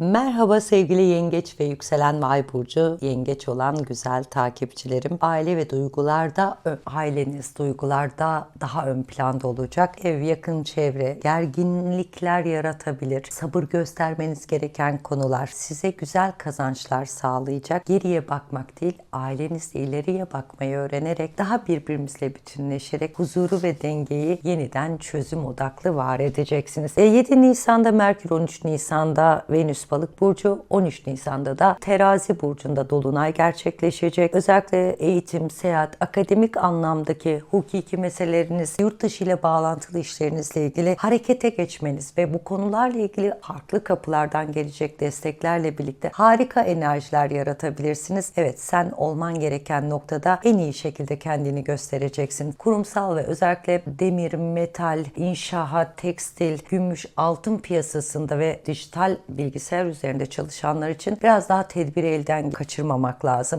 Merhaba sevgili yengeç ve yükselen ve ay burcu yengeç olan güzel takipçilerim. Aile ve duygularda, aileniz duygularda daha ön planda olacak. Ev, yakın çevre, gerginlikler yaratabilir. Sabır göstermeniz gereken konular size güzel kazançlar sağlayacak. Geriye bakmak değil, ailenizle ileriye bakmayı öğrenerek daha birbirimizle bütünleşerek huzuru ve dengeyi yeniden çözüm odaklı var edeceksiniz. E, 7 Nisan'da Merkür 13 Nisan'da Venüs Balık burcu 13 Nisan'da da Terazi burcunda dolunay gerçekleşecek. Özellikle eğitim, seyahat, akademik anlamdaki hukuki meseleleriniz, yurt dışı ile bağlantılı işlerinizle ilgili harekete geçmeniz ve bu konularla ilgili farklı kapılardan gelecek desteklerle birlikte harika enerjiler yaratabilirsiniz. Evet sen olman gereken noktada en iyi şekilde kendini göstereceksin. Kurumsal ve özellikle demir, metal, inşaat, tekstil, gümüş, altın piyasasında ve dijital bilgisayar üzerinde çalışanlar için biraz daha tedbiri elden kaçırmamak lazım.